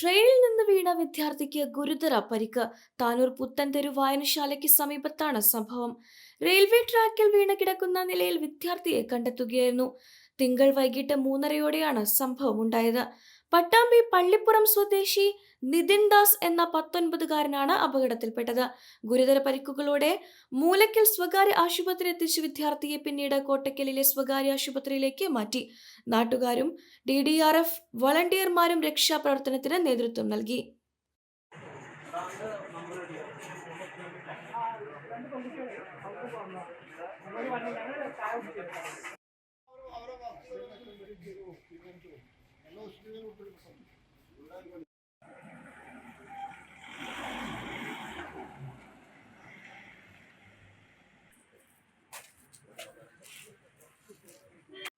ട്രെയിനിൽ നിന്ന് വീണ വിദ്യാർത്ഥിക്ക് ഗുരുതര പരിക്ക്. താനൂർ പുത്തൻതെരു വായനശാലയ്ക്ക് സമീപത്താണ് സംഭവം. റെയിൽവേ ട്രാക്കിൽ വീണ കിടക്കുന്ന നിലയിൽ വിദ്യാർത്ഥിയെ കണ്ടെത്തുകയായിരുന്നു. തിങ്കൾ വൈകിട്ട് മൂന്നരയോടെയാണ് സംഭവം ഉണ്ടായത്. പട്ടാമ്പി പള്ളിപ്പുറം സ്വദേശി നിതിൻ ദാസ് എന്ന പത്തൊൻപതുകാരനാണ് അപകടത്തിൽപ്പെട്ടത് ഗുരുതര പരിക്കുകളോടെ മൂലക്കൽ സ്വകാര്യ ആശുപത്രി എത്തിച്ച വിദ്യാർത്ഥിയെ പിന്നീട് കോട്ടക്കലിലെ സ്വകാര്യ ആശുപത്രിയിലേക്ക് മാറ്റി നാട്ടുകാരും ഡി ഡി ആർ എഫ് വളണ്ടിയർമാരും രക്ഷാപ്രവർത്തനത്തിന് നേതൃത്വം നൽകി